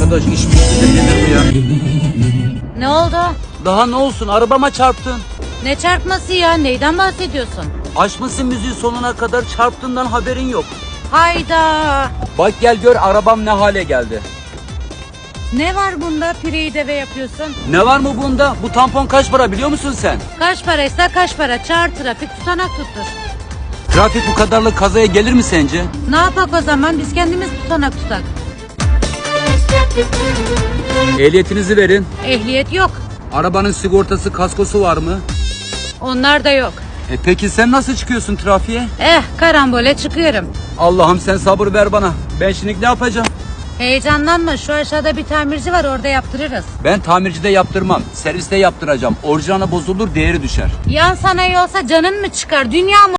Arkadaş iş bitti de bu ya? Ne oldu? Daha ne olsun arabama çarptın. Ne çarpması ya? Neyden bahsediyorsun? Açmışsın müziği sonuna kadar çarptığından haberin yok. Hayda. Bak gel gör arabam ne hale geldi. Ne var bunda pireyi deve yapıyorsun? Ne var mı bunda? Bu tampon kaç para biliyor musun sen? Kaç paraysa kaç para? Çağır trafik tutanak tuttur. Trafik bu kadarlık kazaya gelir mi sence? Ne yapak o zaman? Biz kendimiz tutanak tutak. Ehliyetinizi verin. Ehliyet yok. Arabanın sigortası kaskosu var mı? Onlar da yok. E peki sen nasıl çıkıyorsun trafiğe? Eh karambole çıkıyorum. Allah'ım sen sabır ver bana. Ben şimdi ne yapacağım? Heyecanlanma şu aşağıda bir tamirci var orada yaptırırız. Ben tamircide yaptırmam. Serviste yaptıracağım. Orijinali bozulur değeri düşer. Yan sanayi olsa canın mı çıkar? Dünya mı